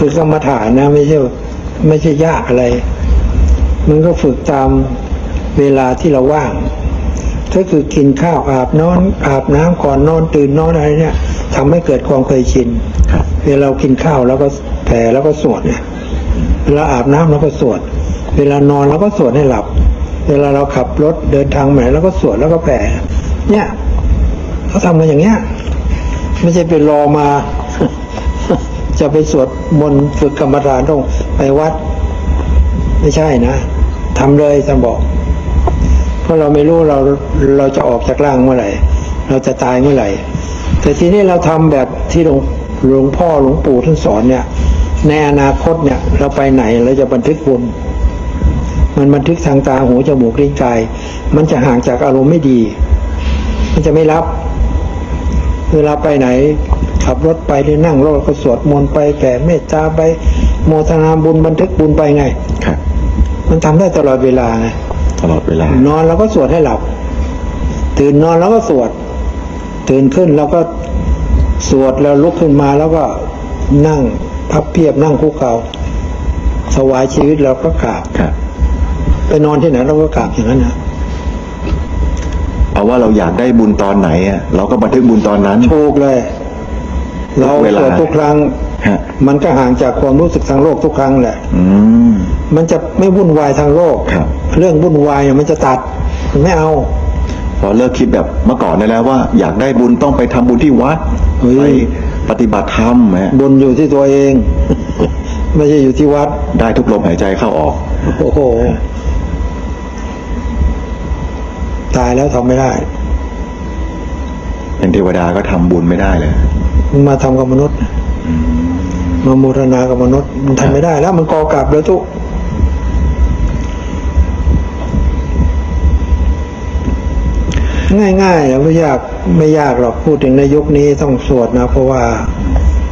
ฝึกกรรมฐานนะไม่ใช่ไม่ใช่ยากอะไร มันก็ฝึกตามเวลาที่เราว่างก็คือกินข้าวอาบนอนอาบน้ำก่อนนอนตื่นนอนอะไรเนี่ยทำให้เกิดความเคยชินเวลาเรากินข้าวแล้วก็แผ่แล้วก็สวดเนี่ยเวลาอาบน้ำแล้วก็สวด เวลานอนแล้วก็สวดให้หลับ เวลาเราขับรถเดินทางไหนแล้วก็สวดแล้วก็แผ่เนี่ยเขาทำมาอย่างเงี้ยไม่ใช่ไปรอมา จะไปสวดมนต์ฝึกกรรมฐานต้องไปวัด ไม่ใช่นะทำเลยท่านบอก เพราะเราไม่รู้เราเราจะออกจากร่างเมื่อไหร่ เราจะตายเมื่อไหร่ แต่ทีนี้เราทำแบบที่หลวงหลวงพ่อหลวงปู่ท่านสอนเนี่ย ในอนาคตเนี่ย เราไปไหนเราจะบันทึกบุญมันบันทึกทางตาหูจมูกลิ้นกาย มันจะห่างจากอารมณ์ไม่ดี มันจะไม่รับ เวลาไปไหน ขับรถไปหรือนั่งรถก็สวดมนต์ไปแผ่เมตตาไปโมทนาบุญบันทึกบุญไปไงครับมันทำได้ตลอดเวลาไงตลอดเวลานอนเราก็สวดให้หลับ ตื่นนอนเราก็สวด ตื่นขึ้นเราก็สวดแล้วลุกขึ้นมาแล้วก็นั่งพับเพียบนั่งคุกเข่าสวายชีวิตเราก็กราบครับไปนอนที่ไหนเราก็กราบอย่างนั้นนะ เอาว่าเราอยากได้บุญตอนไหนอะเราก็บันทึกบุญตอนนั้นถูกเลย เราเวลาสวดทุกครั้งฮะมันก็ห่างจากความรู้สึกทางโลกทุกครั้งแหละอืมมันจะไม่วุ่นวายทางโลกครับเรื่องวุ่นวายเนี่ยมันจะตัดมันไม่เอาพอเลิกคิดแบบเมื่อก่อนได้แล้วว่า อยากได้บุญต้องไปทำบุญที่วัดเฮ้ยไปปฏิบัติธรรมฮะบุญอยู่ที่ตัวเอง ไม่ใช่อยู่ที่วัด ได้ทุกลมหายใจเข้าออก โอ้โห ตายแล้วทำไม่ได้ เป็นเทวดาก็ทำบุญไม่ได้เลยมันมาทำกับมนุษย์มาโมทนากับมนุษย์ มันทำไม่ได้แล้วมันกอกลับเลยทุกง่ายๆแล้วไม่ยากไม่ยากหรอกพูดถึงในยุคนี้ต้องสวดนะ เพราะว่า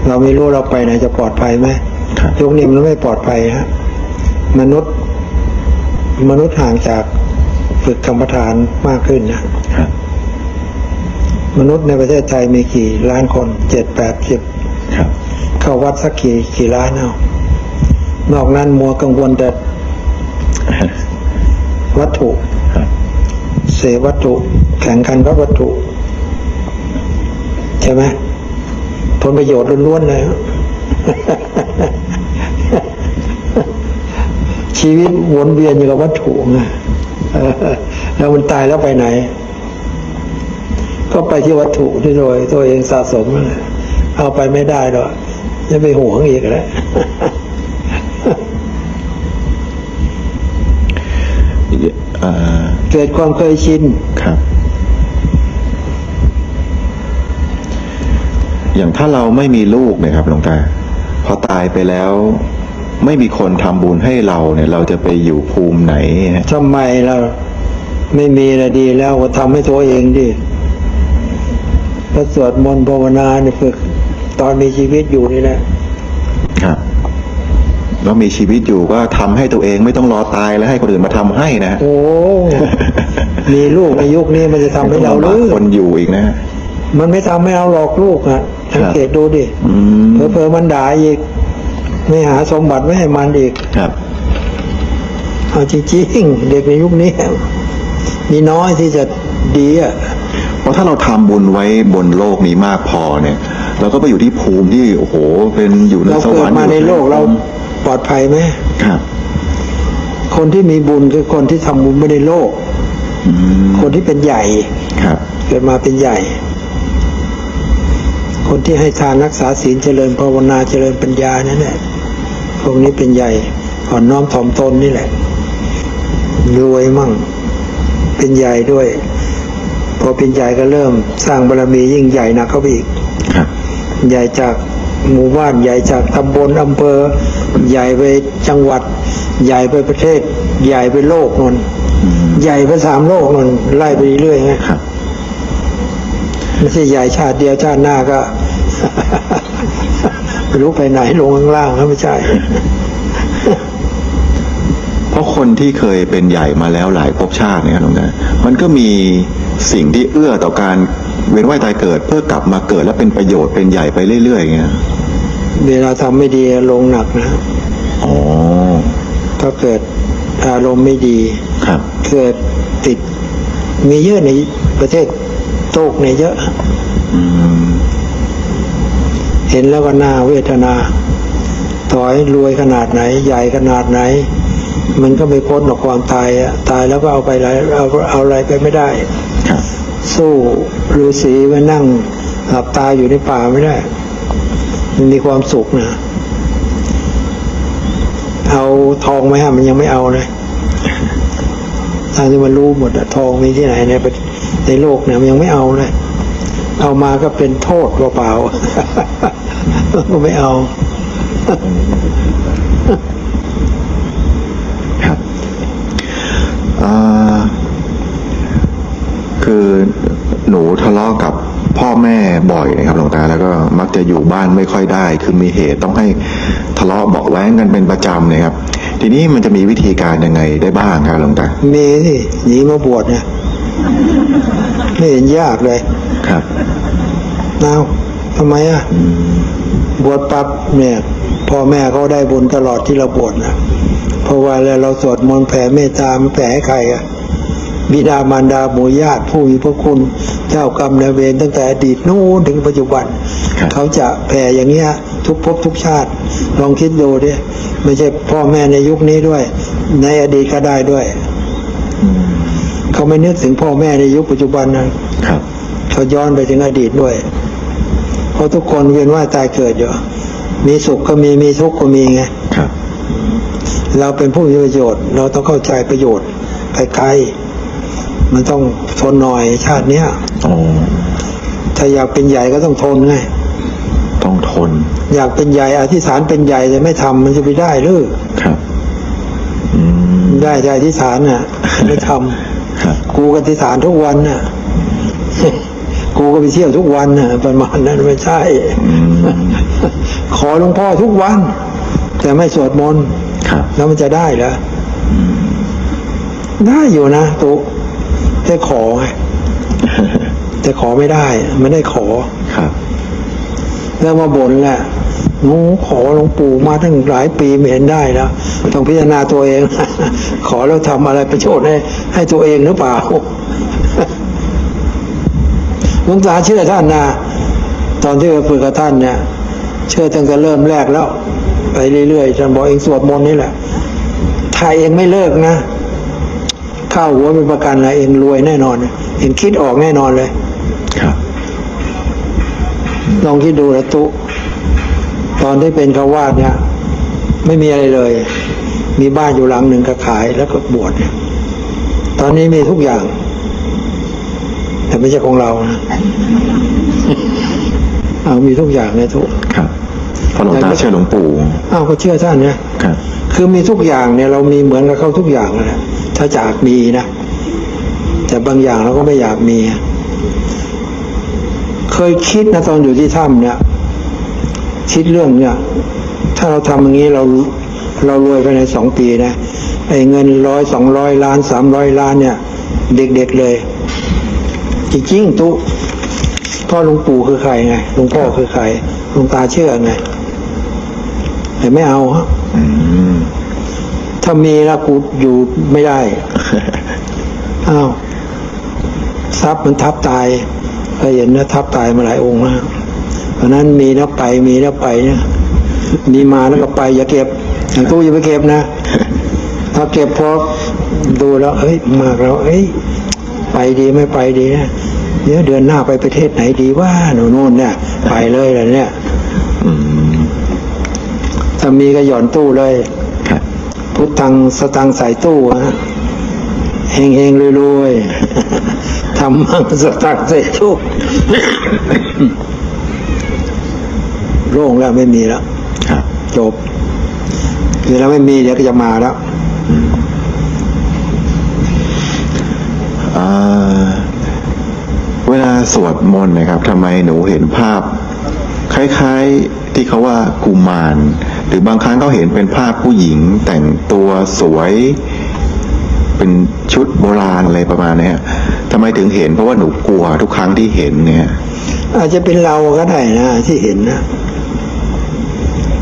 เราไม่รู้เราไปไหนจะปลอดภัยไหมครับยุคนี้มันไม่ปลอดภัยฮะมนุษย์ มนุษย์ห่างจาก ฝึกกรรมฐานมากขึ้นนะมนุษย์ในประเทศไทยมีกี่ล้านคนเจ็ดแปดสิบเข้าวัดสักกี่กี่ล้านเอานอกนั้นมัวกังวลแต่วัตถุเสวัตถุ แข่งขันกับวัตถุ ใช่ไหมผลประโยชน์ล้วนๆเลยชีวิตวนเวียนอยู่กับวัตถุไง แล้วมันตายแล้วไปไหน ก็ไปที่วัตถุที่โดยตัวเองสะสมนั่นแหละเอาไปไม่ได้หรอกจะไปห่วงอีกแล้วเอ่อเกิดความเคยชินครับ อย่างถ้าเราไม่มีลูกเนี่ยครับหลวงตาพอตายไปแล้ว ไม่มีคนทำบุญให้เราเนี่ย เราจะไปอยู่ภูมิไหนฮะทำไมเราไม่มีอะไรดีแล้วก็ทำให้ตัวเองดิพระสวดมนต์ภาวนาเนี่ยฝึกตอนมีชีวิตอยู่นี่แหละครับแล้วมีชีวิตอยู่ก็ทำให้ตัวเองไม่ต้องรอตายแล้วให้คนอื่นมาทำให้นะโอ้มีลูกในยุคนี้มันจะทำให้เราหลำรืบากอคนอยู่อีกนะมันไม่ทำให้เราหลอกลูกอะสังเกตดูดิอืมเผลอๆมันด่าอีก ไม่หาสมบัติไม่ให้มันอีกครับเอาจริงๆเด็กในยุคนี้ มีน้อยที่จะดีอะเพราะถ้าเราทำบุญไว้บนโลกนี้มากพอเนี่ยเราก็ไปอยู่ที่ภูมิที่โอ้โห เป็นอยู่ในเราสเกิวดรรค์มาในโลกเราปลอดภัยไหมครับ คนที่มีบุญคือคนที่ทำบุญไม่ในโลกอืมคนที่เป็นใหญ่ครับเกิดมาเป็นใหญ่ คนที่ให้ทานรักษาศีลเจริญภาวนาเจริญปัญญานั่นแหละ พวกนี้เป็นใหญ่อ่อนน้อมถ่อมตนนี่แหละ รวยมั่ง เป็นใหญ่ด้วย พอเป็นใหญ่ก็เริ่ม สร้างบารมียิ่งใหญ่หนักเข้าไปอีกครับใหญ่จากหมู่บ้านใหญ่จากตำบลอำเภอ ใหญ่ไปจังหวัด ใหญ่ไปประเทศ ใหญ่ไปโลกนนอืมใหญ่ไปสามโลกนนไล่ไปเรื่อยๆไงครับไม่ใช่ใหญ่ชาติเดียวชาติหน้าก็ ไม่รู้ไปไหนลงข้างล่างก็ไม่ใช่ เพราะคนที่เคยเป็นใหญ่มาแล้วหลายภพชาติเนี่ยครับหลวงตามันก็มีสิ่งที่เอื้อต่อการเวียนว่ายตายเกิด เพื่อกลับมาเกิดและเป็นประโยชน์เป็นใหญ่ไปเรื่อยๆอย่างเงี้ยเวลาทำไม่ดีลงหนักนะอ๋อถ้าเกิดอารมณ์ไม่ดีครับ เกิดติดมีเยอะในประเทศโตกในยเยอะ อืม เห็นแล้วก็น่าเวทนา ต่อให้รวยขนาดไหน ใหญ่ขนาดไหน มันก็ไม่พ้นหรอกความตายอะตายแล้วก็เอาไปอะไรเอาเอาอะไรไปไม่ได้สู้ฤาษีมานั่งหลับตาอยู่ในป่าไม่ได้ มันมีความสุขนะเอาทองไหมฮะมันยังไม่เอาเลยทางที่มันรู้หมดอะทองมีที่ไหนในในโลกเนี่ยมันยังไม่เอาเลย เอามาก็เป็นโทษเปล่าๆก็ไม่เอา ครับคือหนูทะเลาะกับพ่อแม่บ่อยนะครับหลวงตาแล้วก็มักจะอยู่บ้านไม่ค่อยได้ คือมีเหตุต้องให้ทะเลาะบาะแว้งกันเป็นประจำนะครับ ทีนี้มันจะมีวิธีการยังไงได้บ้างครับหลวงตามีสิหนีมาบวชเนี่ย ไม่เห็นยากเลยครับนาวทำไมอะอืมบวชปั๊บเนี่ยพ่อแม่เขาได้บุญตลอดที่เราบวชนะเพราะว่าแล้วเราสวดมนต์แผ่เมตตามันแผ่ให้ใครอะบิดามารดาหมู่ญาติผู้มีพระคุณ เจ้ากรรมนายเวรตั้งแต่อดีตนู้นถึงปัจจุบันครับเขาจะแผ่อย่างเงี้ยทุกภพทุกชาติ ลองคิดดูดิไม่ใช่พ่อแม่ในยุคนี้ด้วย ในอดีตก็ได้ด้วยอืม เขาไม่นึกถึงพ่อแม่ในยุคปัจจุบันนะครับเขาย้อนไปถึงอดีตด้วย เพราะทุกคนเวียนว่ายตายเกิดอยู่มีสุขก็มีมีทุกข์ก็มีไงครับ เราเป็นผู้มีประโยชน์ เราต้องเข้าใจประโยชน์ไปไกลมันต้องทนหน่อยชาติเนี้ยอ๋อถ้าอยากเป็นใหญ่ก็ต้องทนไงต้องทน อยากเป็นใหญ่อธิษฐานเป็นใหญ่แต่ไม่ทำมันจะไปได้หรือครับอืมได้ใจอธิษฐานน่ะไม่ทำครับ กูก็อธิษฐานทุกวันน่ะกูก็ไปเที่ยวทุกวันน่ะประมาณนั้นไม่ใช่อืมขอหลวงพ่อทุกวัน แต่ไม่สวดมนต์ครับแล้วมันจะได้เหรอได้อยู่นะตุได้ขอไงแต่ขอไม่ได้ ไม่ได้ขอครับ แล้วมาบ่นแหละหนูขอหลวงปู่มาตั้งหลายปีไม่เห็นได้แล้วต้องพิจารณาตัวเอง ขอแล้วทำอะไรประโยชน์ให้ให้ตัวเองหรือเปล่าหลวงตาเชื่อท่านนะตอนที่ไปฝึกกับท่านเนี่ย เชื่อตั้งแต่เริ่มแรกแล้ว ไปเรื่อยๆท่านบอกเองสวดมนต์นี่แหละถ้าเองไม่เลิกนะข้าวหัวเป็นประกันนะเองรวยแน่นอน เองคิดออกแน่นอนเลย ลองคิดดูนะตุ ตอนที่เป็นคาวาสเนี่ย ไม่มีอะไรเลย มีบ้านอยู่หลังหนึ่งก็ขายแล้วก็บวชเนี่ยตอนนี้มีทุกอย่าง แต่ไม่ใช่ของเรานะเอามีทุกอย่างเลยทุกครับเพราะหลวงตาเชื่อหลวงปู่อ้าวก็เชื่อท่านเนี่ยครับ คือมีทุกอย่างเนี่ยเรามีเหมือนกับเขาทุกอย่างนั่นแหละถ้าจะอยากมีนะแต่บางอย่างเราก็ไม่อยากมี เคยคิดนะตอนอยู่ที่ถ้ำเนี่ย คิดเรื่องเนี่ย ถ้าเราทำอย่างนี้เราเรารวยภายในสองปีนะไอ้เงินร้อยสองร้อยล้านสามร้อยล้านเนี่ย เด็กๆเลย จริงๆตุพ่อหลวงปู่คือใครไงหลวงพ่อคือใครหลวงตาเชื่อไงแต่ไม่เอาฮะอืมถ้ามีแล้วกูอยู่ไม่ได้อ้าวทรัพย์มันทับตาย เคยเห็นนะทับตายมาหลายองค์นะเพราะนั้นมีแล้วไปมีแล้วไปเนี่ยมีมาแล้วก็ไป อย่าเก็บอย่างตู้อย่าไปเก็บนะ ถ้าเก็บพอดูแล้วเอ้ยมากแล้วเอ้ยไปดีไม่ไปดีนะเดี๋ยวเดือนหน้าไปประเทศไหนดีว่าหนูนู่นเนี่ย ไปเลยแหละเนี่ยอืมถ้ามีก็หย่อนตู้เลยครับพุทธังสตังใส่ตู้ฮะเฮงเฮงรวยรวย ๆทำมั่งสตังใส่ตู้โล่งแล้วไม่มีแล้วครับจบเวลาไม่มีเดี๋ยวก็จะมาแล้วอ่าเวลาสวดมนต์นะครับทำไมหนูเห็นภาพ คล้ายๆที่เขาว่ากุมาร หรือบางครั้งก็เห็นเป็นภาพผู้หญิงแต่งตัวสวย เป็นชุดโบราณอะไรประมาณนี้ทำไมถึงเห็น เพราะว่าหนูกลัวทุกครั้งที่เห็นเนี่ย อาจจะเป็นเราก็ได้นะที่เห็นนะ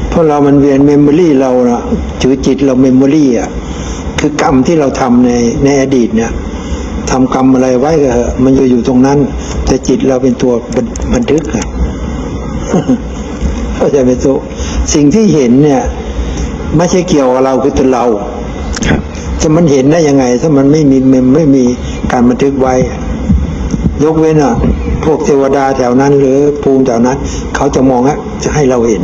เพราะเรามันเวียนเมมโมรี่เรานะถือจิตเราเมมโมรี่อะคือกรรมที่เราทำในในอดีตเนี่ยทำกรรมอะไรไว้ก็มันจะอยู่ตรงนั้น แต่จิตเราเป็นตัวบันบันทึกอะเข้าใจไหมตุสิ่งที่เห็นเนี่ย ไม่ใช่เกี่ยวกับเราคือตัวเรา ครับจะมันเห็นได้ยังไง ถ้ามันไม่มีเมมไม่มีการบันทึกไว้ ยกเว้นอะ พวกเทวดาแถวนั้น หรือภูมิแถวนั้น เขาจะมองว่าจะให้เราเห็น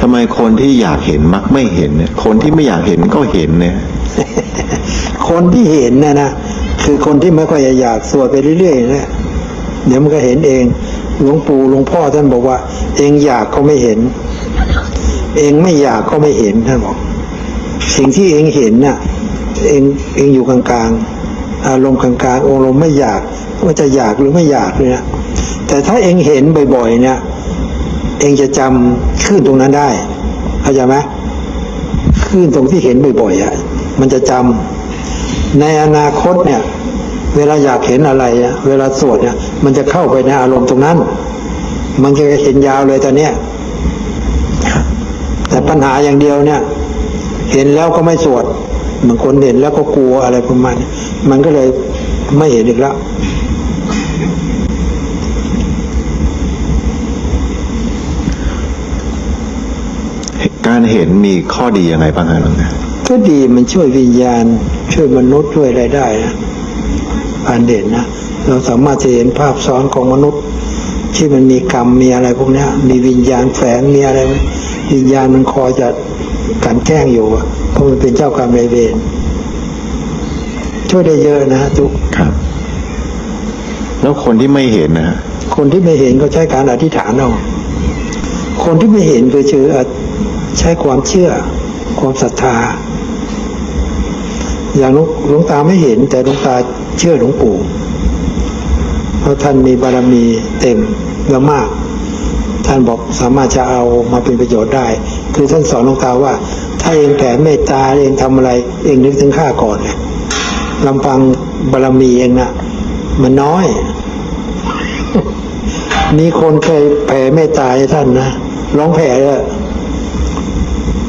ทำไมคนที่อยากเห็นมักไม่เห็นเนี่ยคนที่ไม่อยากเห็นก็เห็นเนี่ย คนที่เห็นนะนะคือคนที่ไม่ค่อยอยากสวดไปเรื่อยๆนะเดี๋ยวมันก็เห็นเอง หลวงปู่หลวงพ่อท่านบอกว่า เองอยากก็ไม่เห็น เองไม่อยากก็ไม่เห็นท่านบอก สิ่งที่เองเห็นน่ะ เองเองอยู่กลางๆอารมณ์กลางๆองค์ลมไม่อยากว่าจะอยากหรือไม่อยากเลยนะแต่ถ้าเองเห็นบ่อยๆเนี่ย เองจะจำขึ้นตรงนั้นได้เข้าใจไหมคลื่นตรงที่เห็นบ่อยๆอะมันจะจำในอนาคตเนี่ย เวลาอยากเห็นอะไรเวลาสวดเนี่ย มันจะเข้าไปในอารมณ์ตรงนั้น มันจะเห็นยาวเลยตอนเนี้ย แต่ปัญหาอย่างเดียวเนี่ย เห็นแล้วก็ไม่สวดบางคนเห็นแล้วก็กลัวอะไรประมาณนี้มันก็เลยไม่เห็นอีกแล้วการเห็นมีข้อดียังไงบ้างฮะหลวงตาก็ดีมันช่วยวิญญาณ ช่วยมนุษย์ช่วยอะไรได้นะการเด่นนะเราสามารถจะเห็นภาพซ้อนของมนุษย์ ที่มันมีกรรมมีอะไรพวกเนี้ยมีวิญญาณแฝงมีอะไรไหม วิญญาณมันคอยจะกลันแกล้งอยู่อะเพราะมันเป็นเจ้ากรรมนายเวรช่วยได้เยอะนะทุกครับ แล้วคนที่ไม่เห็นนะฮะคนที่ไม่เห็นก็ใช้การอธิษฐานเอาคนที่ไม่เห็นคือเชื่อใช้ความเชื่อ ความศรัทธา อย่างหลวงหลวงตาไม่เห็น แต่หลวงตาเชื่อหลวงปู่เพราะท่านมีบารมีเต็มและมาก ท่านบอกสามารถจะเอามาเป็นประโยชน์ได้ คือท่านสอนหลวงตาว่า ถ้าเองแผ่เมตตาเองทำอะไร เองนึกถึงข้าก่อนเลยลำพังบารมีเองนะมันน้อย มีคนเคยแผ่เมตตาให้ท่านนะร้องแผ่เลย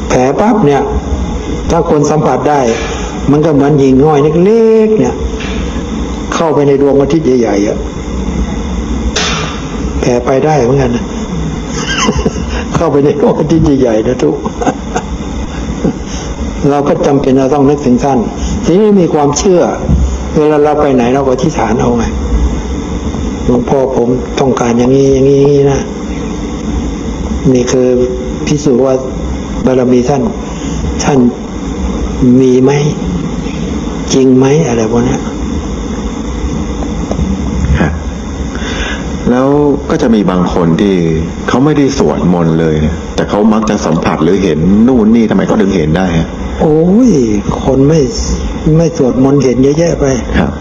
แผ่ปั๊บเนี่ย ถ้าคนสัมผัสได้ มันก็เหมือนหิ่งห้อยเล็กๆเนี่ย เข้าไปในดวงอาทิตย์ใหญ่ๆอะแผ่ไปได้เหมือนกันนะ เข้าไปในดวงอทิตย์ใหญ่ๆนะทุกเราก็จำเป็นเราต้องนึกถึงท่าน ทีนี้มีความเชื่อ เวลาเราไปไหนเราก็อธิษฐานเอาไงหลวงพ่อผมต้องการอย่างนี้อย่างนี้นี้นะนี่คือพิสูจน์ว่าบารมีท่าน ท่านมีไหม จริงไหมอะไรพวกนี้ย ฮะแล้ว ก็จะมีบางคนที่เขาไม่ได้สวดมนต์เลยเนี่ยแต่เขามักจะสัมผัสหรือเห็นนู่นนี่ทำไมเขาถึงเห็นได้ฮะโอ้ย คนไม่ไม่สวดมนต์เห็นเยอะแยะไปครับ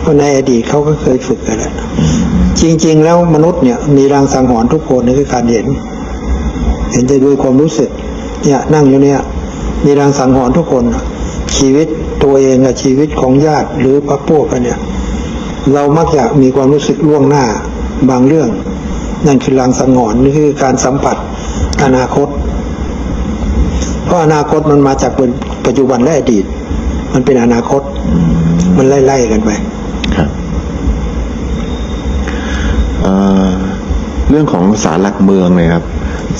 เพราะในอดีตเขาก็เคยฝึกกันแหละจริง ๆ แล้วมนุษย์เนี่ยมีรางสังหรณ์ทุกคนนี่คือการเห็น เห็นได้ด้วยความรู้สึก เนี่ยนั่งอยู่เนี่ย มีรางสังหรณ์ทุกคน ชีวิตตัวเองกับชีวิตของญาติหรือพรรคพวกกันเนี่ย เรามักจะมีความรู้สึกล่วงหน้าบางเรื่อง นั่นคือรางสังหรณ์นี่คือการสัมผัสอนาคต เพราะอนาคตมันมาจากปัจจุบันและอดีต มันเป็นอนาคต มันไล่ๆกันไปครับเอ่อเรื่องของสารหลักเมืองเนี่ยครับ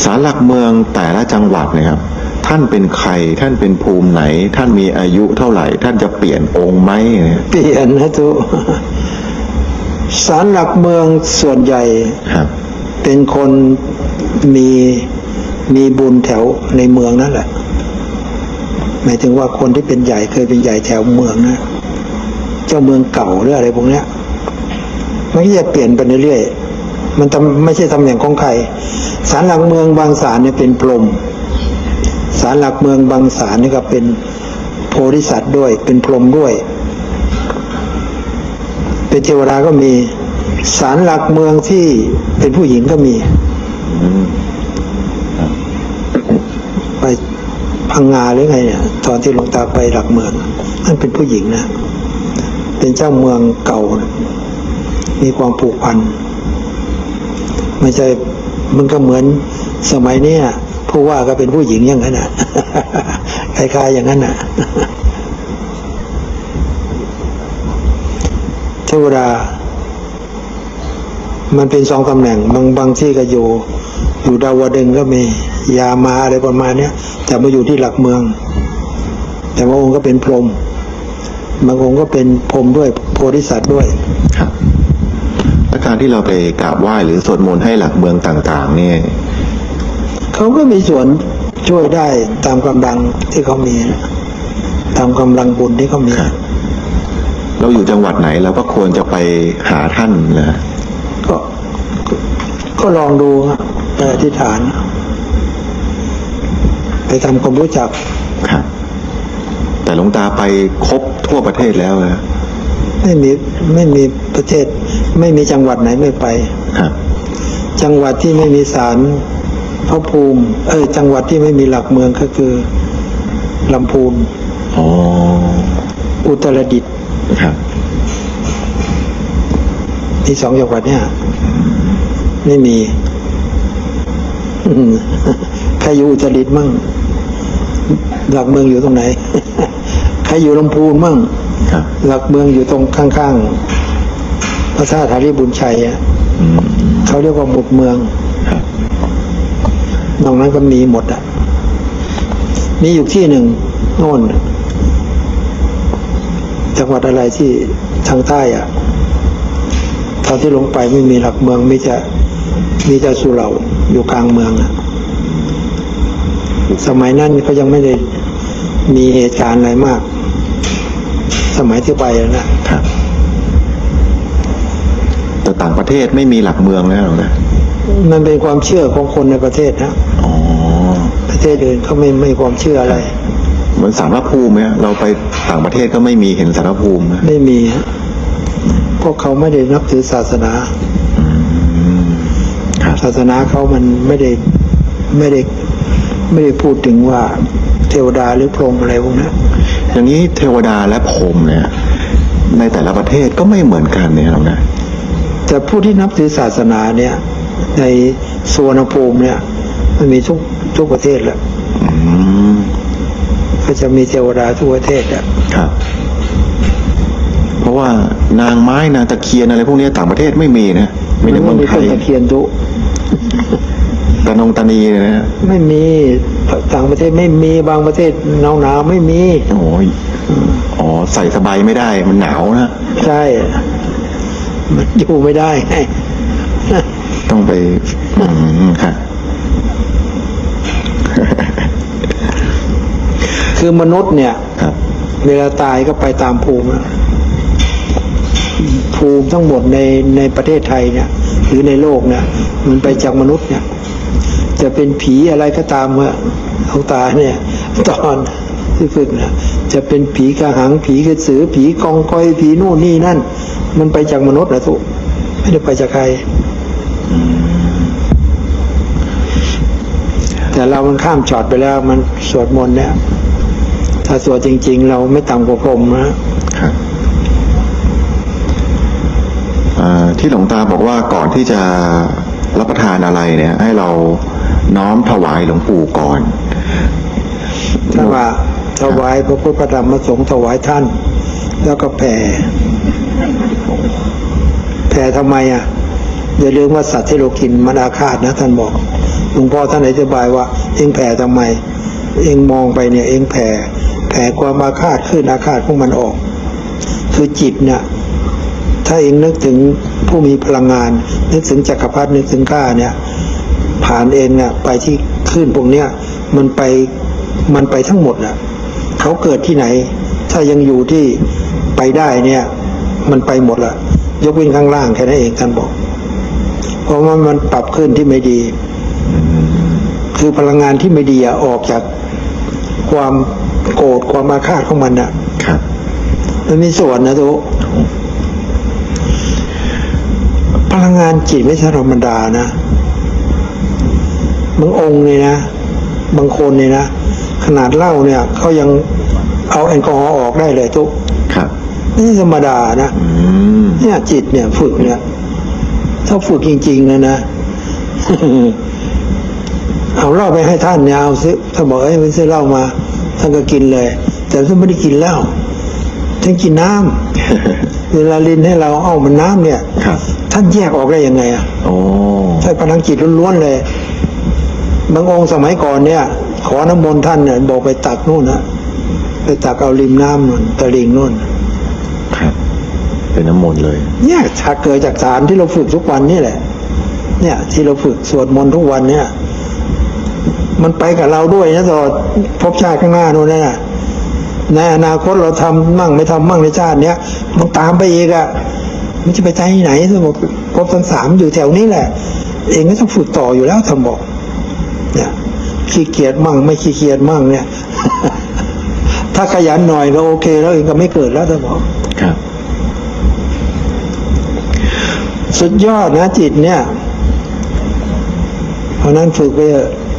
สารหลักเมืองแต่ละจังหวัดเนะครับ ท่านเป็นใครท่านเป็นภูมิไหน ท่านมีอายุเท่าไหร่ ท่านจะเปลี่ยนองค์ไหมเนี่ยเปลี่ยนนะทุ สารหลักเมืองส่วนใหญ่ครับเป็นคนมีมีบุญแถวในเมืองนั่นแหละหมายถึงว่าคนที่เป็นใหญ่เคยเป็นใหญ่แถวเมืองนะเจ้าเมืองเก่าหรืออะไรพวกเนี้ยมันก็จะเปลี่ยนไปเรื่อยๆมันทำไม่ใช่ตำแหน่งของใครศาลหลักเมืองบางศาลเนี่ยเป็นพรหมศาลหลักเมืองบางศาลนี่ก็เป็นโพธิสัตว์ด้วย เป็นพรหมด้วย เป็นเทวดาก็มีศาลหลักเมืองที่เป็นผู้หญิงก็มีอืมไปพังงาหรือไงเนี่ย ตอนที่หลวงตาไปหลักเมืองนั่นเป็นผู้หญิงนะเป็นเจ้าเมืองเก่านะมีความผูกพันไม่ใช่มันก็เหมือนสมัยเนี้ยผู้ว่าก็เป็นผู้หญิงอย่างนั้นน่ะคล้ายๆอย่างนั้นน่ะ เทวดา มันเป็นสองตำแหน่ง บางบางที่ก็อยู่ อยู่ดาวดึงส์ก็มียามาอะไรประมาณเนี้ยแต่มาอยู่ที่หลักเมือง แต่บางองค์ก็เป็นพรหมบางองค์ก็เป็นพรหมด้วยโพธิสัตว์ด้วยครับและการที่เราไปกราบไหว้หรือสวดมนต์ให้หลักเมืองต่าง ๆ เนี่ยเขาก็มีส่วนช่วยได้ตามกำลังที่เขามีนะตามกำลังบุญที่เขามีครับ เราอยู่จังหวัดไหนเราก็ควรจะไปหาท่านนะก็ก็ก็ลองดูฮะไปอธิษฐาน ไปทำความรู้จักครับ แต่หลวงตาไปครบทั่วประเทศแล้วนะไม่มีไม่มีประเทศ ไม่มีจังหวัดไหนไม่ไปครับ จังหวัดที่ไม่มีศาลพระภูมิ เออจังหวัดที่ไม่มีหลักเมืองก็คือลำพูนอ๋ออุตรดิตถ์ ครับที่สองจังหวัดเนี่ย ไม่มีอืมใครอยู่อุตรดิตถ์มั่งหลักเมืองอยู่ตรงไหนใครอยู่ลำพูนมั่งครับหลักเมืองอยู่ตรงข้างๆพระธาตุธาริบุญชัยอะอืมเขาเรียกว่าหมุดเมืองครับนอกนั้นก็มีหมดอะมีอยู่ที่หนึ่งโน่นน่ะ จังหวัดอะไรที่ทางใต้อะตอนที่ลงไปไม่มีหลักเมืองมีแต่มีแต่สุเหร่าอยู่กลางเมืองอะสมัยนั้นเขายังไม่ได้มีเหตุการณ์อะไรมาก สมัยที่ไปอะนะครับแต่ต่างประเทศไม่มีหลักเมืองแล้วนะมันเป็นความเชื่อของคนในประเทศนะอ๋อประเทศอื่นเขาไม่ไม่มีความเชื่ออะไร เหมือนสารพระภูมิเนี่ยเราไปต่างประเทศก็ไม่มีเห็นสารพระภูมินะไม่มีฮะพวกเขาไม่ได้นับถือศาสนาอืมครับศาสนาเขามันไม่ได้ไม่ได้ไม่ได้พูดถึงว่าเทวดาหรือพรหมอะไรพวกนั้นอย่างนี้เทวดาและพรหมเนี่ย ในแต่ละประเทศก็ไม่เหมือนกันเนี่ยหรอกนะแต่ผู้ที่นับถือศาสนาเนี่ย ในสวนภูมิเนี่ย มันมีทุกทุกประเทศแหละอืม ก็จะมีเทวดาทุกประเทศอะครับ เพราะว่านางไม้นางตะเคียนอะไรพวกนี้ต่างประเทศไม่มีนะไม่ในเมืองมีไทต้นยตะเคียนทุตะนงตะนีเนี่ยนะไม่มีต่างประเทศไม่มีบางประเทศหนาวหนาวๆไม่มีโอ้ยอ๋อใส่สบายไม่ได้ มันหนาวนะใช่มันอยู่ไม่ได้ไงต้องไปอืมครับ คือมนุษย์เนี่ยครับเวลาตายก็ไปตามภูมินะภูมิทั้งหมดในในประเทศไทยเนี่ย หรือในโลกเนี่ย มันไปจากมนุษย์เนี่ย จะเป็นผีอะไรก็ตามเมื่อเขาตายเนี่ย ตอนที่ฝึกนะจะเป็นผีกระหังผีกระสือ ผีกองกอยผีนู่นนี่นั่น มันไปจากมนุษย์นะทุกไม่ได้ไปจากใคร แต่เรามันข้ามช็อตไปแล้วมันสวดมนต์เนี่ย ถ้าสวดจริง ๆ เราไม่ต่ำกว่าพรหมนะครับอ่าที่หลวงตาบอกว่าก่อนที่จะรับประทานอะไรเนี่ย ให้เราน้อมถวายหลวงปู่ก่อนถ้าว่าถวายพระพุทธพระธรรมพระสงฆ์ถวายท่าน แล้วก็แผ่ แผ่ทำไมอะ อย่าลืมว่าสัตว์ที่เรากินมันอาฆาตนะท่านบอกหลวงพ่อท่านอธิบายว่า เองแผ่ทำไม เองมองไปเนี่ย เองแผ่ แผ่ความอาฆาตขึ้นอาฆาตของมันออก คือจิตเนี่ยถ้าเองนึกถึงผู้มีพลังงาน นึกถึงจักรพรรดินึกถึงข้าเนี่ย ผ่านเองเนี่ยไปที่คลื่นพวกเนี้ยมันไปมันไปทั้งหมดน่ะเขาเกิดที่ไหน ถ้ายังอยู่ที่ไปได้เนี่ย มันไปหมดละยกเว้นข้างล่างแค่นั้นเองท่านบอก เพราะว่ามันปรับขึ้นที่ไม่ดี คือพลังงานที่ไม่ดีอะออกจากความ โกรธความอาฆาตของมันน่ะครับมันมีส่วนนะทุกพลังงานจิตไม่ใช่ธรรมดานะบางองค์เนี่ยนะบางคนเนี่ยนะขนาดเหล้าเนี่ยเขายังเอาแอลกอฮอล์ออกได้เลยทุกครับนี่ธรรมดานะอืมเนี่ยจิตเนี่ยฝึกเนี่ยถ้าฝึกจริงๆนะนะเอาเหล้าไปให้ท่านเนี่ยเอาซิถ้าบอกเอ้ยไปซื้อเหล้ามา ท่านก็กินเลย แต่ท่านไม่ได้กินเหล้าท่านกินน้ำเวลาลินให้เราเอามันน้ำเนี่ยครับท่านแยกออกได้ยังไงอะโอ้ใช้พลังจิตล้วนๆเลยบางองค์สมัยก่อนเนี่ย ขอน้ำมนต์ท่านเนี่ยบอกไปตักนู่นนะไปตักเอาริมน้ำนู่นตะลิงนู่นครับเป็นน้ำมนต์เลย เนี่ยชาเกิดจากฐานที่เราฝึกทุกวันนี่แหละ เนี่ย ที่เราฝึกสวดมนต์ทุกวันเนี่ย มันไปกับเราด้วยนะตลอดภพชาติข้างหน้านู่นนะในอนาคตเราทำมั่งไม่ทำมั่งในชาติเนี้ยมันตามไปอีกอะมันจะไปใจไหนสมมติภพทั้งสามอยู่แถวนี้แหละ เองก็ต้องฝึกต่ออยู่แล้วทำบอกเนี่ยขี้เกียจมั่ง ไม่ขี้เกียจมั่งเนี่ย ถ้าขยันหน่อยก็โอเค แล้วเองก็ไม่เกิดแล้วทำบอกครับ สุดยอดนะจิตเนี่ย เพราะนั้นฝึกไปเถอะอืม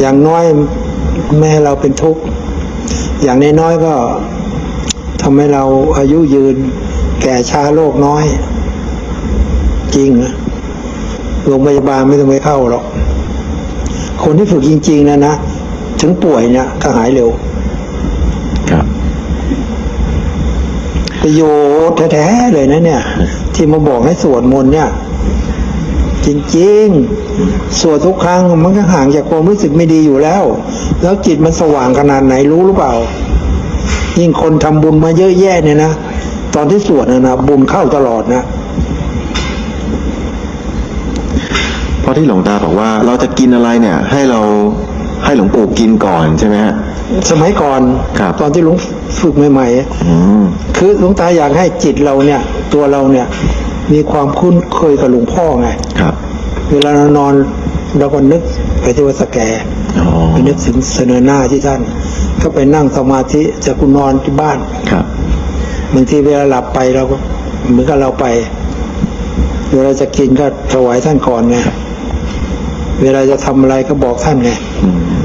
อย่างน้อยไม่ให้เราเป็นทุกข์ อย่างน้อยๆก็ทำให้เราอายุยืน แก่ช้าโรคน้อย จริงนะโรงพยาบาลไม่ต้องไปเข้าหรอก คนที่ฝึกจริง ๆนะนะ ถึงป่วยเนี่ยก็หายเร็ว ครับประโยชน์แท้ๆเลยนะเนี่ย ที่มาบอกให้สวดมนต์เนี่ย จริงๆ สวดทุกครั้งมันก็ห่างจากความรู้สึกไม่ดีอยู่แล้ว แล้วจิตมันสว่างขนาดไหนรู้หรือเปล่า ยิ่งคนทำบุญมาเยอะแยะเนี่ยนะ ตอนที่สวดนะนะบุญเข้าตลอดนะเพราะที่หลวงตาบอกว่า เราจะกินอะไรเนี่ย ให้เราให้หลวงปู่กินก่อนใช่ไหมฮะสมัยก่อนครับตอนที่หลวงฝึกใหม่อืมๆคือหลวงตาอยากให้จิตเราเนี่ย ตัวเราเนี่ย มีความคุ้นเคยกับหลวงพ่อไงครับ เวลาเรานอนเราก็นึกไปที่วัดสแกอ๋อไปนึกถึงเสนอหน้าที่ท่าน ก็ไปนั่งสมาธิจากคุณนอนที่บ้านครับบางทีเวลาหลับไปเราก็เหมือนกับเราไป เวลาจะกินก็ถวายท่านก่อนไงเวลาจะทำอะไรก็บอกท่านไงอืม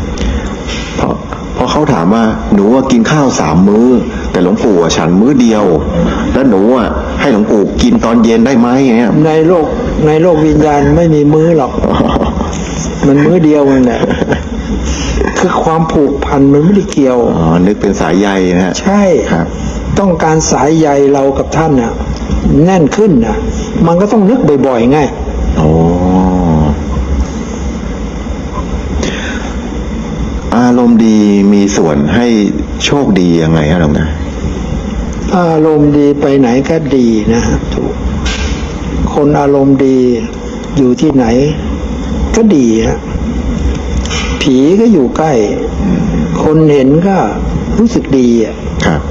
พอพอเขาถามว่าหนูว่ากินข้าวสามมื้อ แต่หลวงปู่อะฉันมื้อเดียว แล้วหนูอะ ให้หลวงปู่กินตอนเย็นได้ไหมอย่างเงี้ยในโลกในโลกวิญญาณไม่มีมื้อหรอก มันมื้อเดียวมันแหละคือความผูกพันมันไม่ได้เกี่ยวอ๋อนึกเป็นสายใยนะฮะใช่ครับ ต้องการสายใยเรากับท่านน่ะ แน่นขึ้นน่ะ มันก็ต้องนึกบ่อยๆไงโอ้อารมณ์ดีมีส่วนให้โชคดียังไงฮะหลวงตา อารมณ์ดีไปไหนก็ดีนะถูกคนอารมณ์ดีอยู่ที่ไหน ก็ดีฮะผีก็อยู่ใกล้ คนเห็นก็รู้สึกดีอะครับ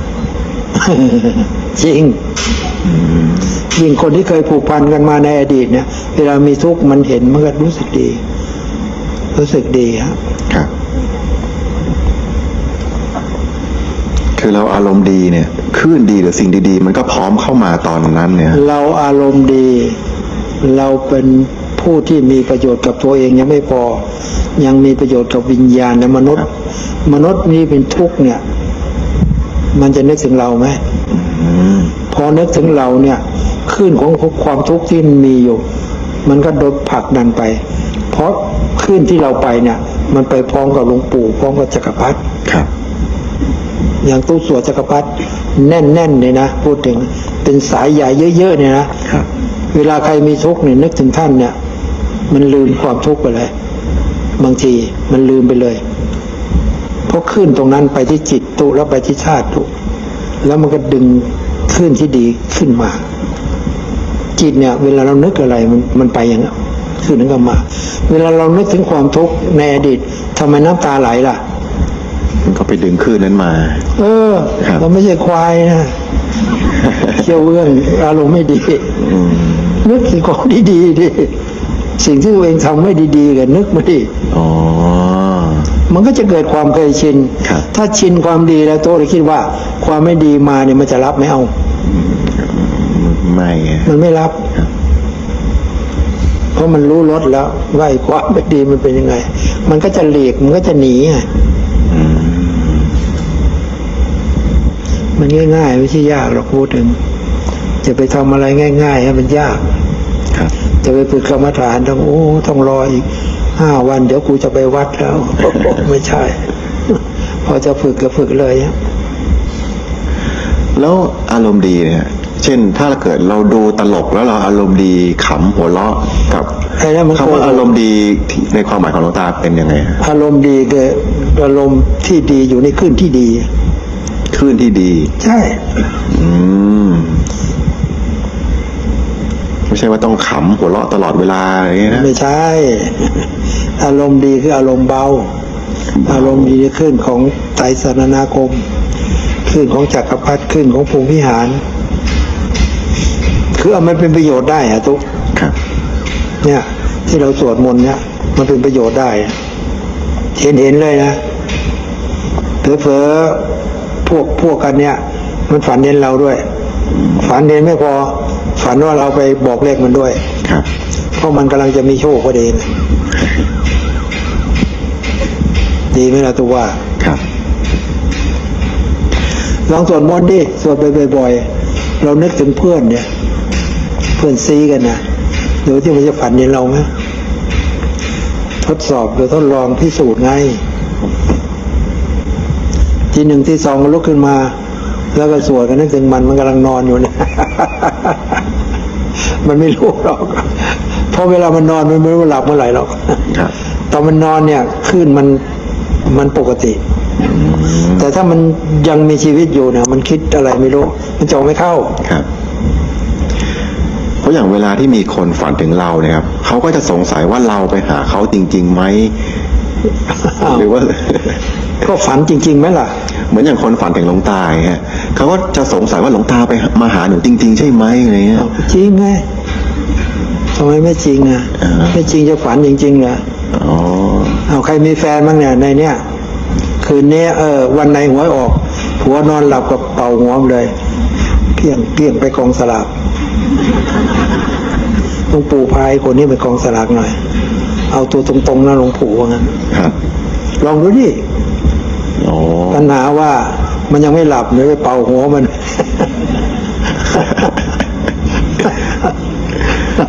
จริงยิ่งคนที่เคยผูกพันกันมาในอดีตเนี่ยเวลามีทุกข์มันเห็นมันก็รู้สึกดี รู้สึกดีฮะครับ คือเราอารมณ์ดีเนี่ยคลื่นดีหรือสิ่งดี ๆ มันก็พร้อมเข้ามาตอนนั้นเนี่ย เราอารมณ์ดี เราเป็นผู้ที่มีประโยชน์กับตัวเองยังไม่พอ ยังมีประโยชน์กับวิญญาณและมนุษย์ มนุษย์นี่เป็นทุกข์เนี่ย มันจะนึกถึงเราไหมอืมพอนึกถึงเราเนี่ยคลื่นของความทุกข์ที่มันมีอยู่ มันก็โดนผลักดันไป เพราะคลื่นที่เราไปเนี่ย มันไปพร้อมกับหลวงปู่พร้อมกับจักรพรรดิครับ อย่างตู้สวดจักรพรรดิแน่นๆเลยนะพูดถึงเป็นสายใหญ่เยอะๆเนี่ยนะครับเวลาใครมีทุกข์เนี่ยนึกถึงท่านเนี่ย มันลืมความทุกข์ไปเลยบางทีมันลืมไปเลยเพราะขึ้นตรงนั้นไปที่จิตตุแล้วไปที่ชาติตุแล้วมันก็ดึงขึ้นที่ดีขึ้นมา จิตเนี่ย เวลาเรานึกอะไรมันมันไปอย่างนั้นขึ้นนั้นก็มา เวลาเรานึกถึงความทุกข์ในอดีตทำไมน้ำตาไหลล่ะมัน ก็ไปดึงคลื่นนั้นมา เออครับเราไม่ใช่ควายนะเขี่ยวเอื้อนอารมณ์ไม่ดีอืมนึกถึงของดีๆดิสิ่งที่ตัวเองทำไม่ดี ๆกันนึกมาดิอ๋อมันก็จะเกิดความเคยชินครับถ้าชินความดีแล้วโตเลยคิดว่า ความไม่ดีมาเนี่ยมันจะรับไม่เอา ไม่ไงมันไม่รับครับ เพราะมันรู้รสแล้วว่าไอ้ความไม่ดีมันเป็นยังไง มันก็จะหลีก มันก็จะหนีไง อืม มันง่าย ๆ ไม่ใช่ยากหรอกพูดถึง จะไปทำอะไรง่ายๆให้มันยากครับ จะไปฝึกกรรมฐานต้องโอ้ต้องรออีกห้าวัน เดี๋ยวกูจะไปวัดแล้วไม่ใช่ พอจะฝึกก็ฝึกเลยอะแล้วอารมณ์ดีเนี่ยเช่นถ้าเกิดเราดูตลกแล้วเราอารมณ์ดีขำหัวเราะกับไอ้นั่นมันคำว่าอารมณ์ดีที่ในความหมายของหลวงตาเป็นยังไงฮะอารมณ์ดีคืออารมณ์ที่ดีอยู่ในขึ้นที่ดี คลื่นที่ดี ใช่ อืม ไม่ใช่ว่าต้องขำหัวเราะตลอดเวลาอะไรอย่างเงี้ยนะ ไม่ใช่ อารมณ์ดีคืออารมณ์เบา อารมณ์ดีขึ้นของไตรสรณาคม ขึ้นของจักรพรรดิขึ้นของภูมิพิหาร คือเอามันเป็นประโยชน์ได้อะทุกครับ เนี่ย ที่เราสวดมนต์เนี่ย มันเป็นประโยชน์ได้อะเห็นเห็นเลยนะเผลอๆ พวกพวกกันเนี่ย มันฝันเห็นเราด้วย ฝันเห็นไม่พอ ฝันว่าเราไปบอกเลขมันด้วย ครับ เพราะมันกำลังจะมีโชคพอดีนะดีไหมล่ะตัวว่าครับลองสวดมนต์ดิสวดไปบ่อยๆเรานึกถึงเพื่อนเนี่ย เพื่อนซีกันนะเดี๋ยวที่มันจะฝันเห็นเราไหมทดสอบหรือทดลองพิสูจน์ไง ที่หนึ่งที่สองก็ลุกขึ้นมา แล้วก็สวดกันนึกถึงมันมันกำลังนอนอยู่เนี่ยมันไม่รู้หรอกเพราะเวลามันนอนมันไม่รู้ว่าหลับเมื่อไหร่หรอกครับตอนมันนอนเนี่ยคลื่นมันมันปกติ แต่ถ้ามันยังมีชีวิตอยู่เนี่ย มันคิดอะไรไม่รู้ มันจะออกไม่เข้าครับเพราะอย่างเวลาที่มีคนฝันถึงเราเนี่ยครับเขาก็จะสงสัยว่าเราไปหาเขาจริงๆไหมอ้าวหรือว่า ก็ฝันจริงๆไหมล่ะ เหมือนอย่างคนฝันถึงหลวงตาอย่างเงี้ยเขาก็จะสงสัยว่าหลวงตาไปมาหาหนูจริง ๆ ใช่ไหมอะไรเงี้ยอ้าวจริงไงทำไมไม่จริงอะอ่าไม่จริงจะฝันจริงๆเหรออ๋อเอาใครมีแฟนบ้างเนี่ยในเนี้ยคืนนี้เออวันไหนหวยออกผัวนอนหลับกับเป่าหัวมันเลย เพียงเพียงไปกองสลากหลวงปู่พายคนนี้ไปกองสลากหน่อย เอาตัวตรงๆนะหลวงปู่ว่างั้นครับลองดูดิ อ๋อปัญหาว่ามันยังไม่หลับเลยไปเป่าหัวมันอ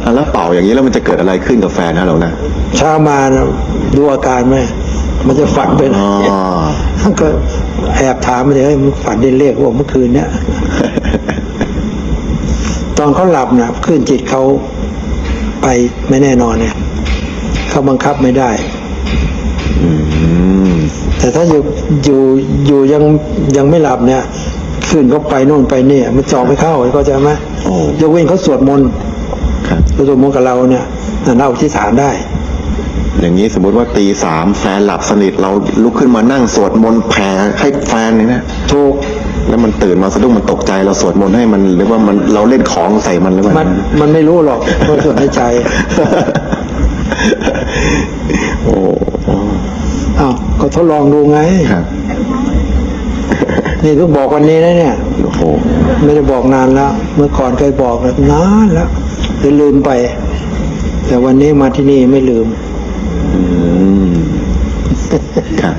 ะแล้วเป่าอย่างนี้แล้วมันจะเกิดอะไรขึ้นกับแฟนนะเรานะเช้ามานะดูอาการไหมมันจะฝันไปไหนอ๋อก็แอบถามมันเลยเฮ้ยมันฝันได้เลขว่าเมื่อคืนเนี้ยตอนเขาหลับนะคลื่นจิตเขาไปไม่แน่นอนเนี่ยเขาบังคับไม่ได้ อืม แต่ถ้าอยู่อยู่อยู่ยังยังไม่หลับเนี่ยคลื่นเขาไปโน่นไปนี่มันจองไม่เข้าเข้าใจไหมโอ้ยกเว้นเขาสวดมนต์ครับเขาสวดมนต์กับเราเนี่ยนั่นเราที่ฐานได้ อย่างนี้สมมุติว่าตีสามแฟนหลับสนิทเราลุกขึ้นมานั่งสวดมนต์แผ่ให้แฟนเนี่ยนะถูกแล้วมันตื่นมาสะดุ้งมันตกใจเราสวดมนต์ให้มันหรือว่ามันเราเล่นของใส่มันหรือเปล่ามันมันไม่รู้หรอกมันสวดในใจ โอ้ อ้าวก็ทดลองดูไง ครับ นี่เพิ่งบอกวันนี้นะเนี่ย โอ้โห ไม่ได้บอกนานแล้ว เมื่อก่อนเคยบอกแล้วนานแล้วเลยลืมไป แต่วันนี้มาที่นี่ไม่ลืม อืม ครับ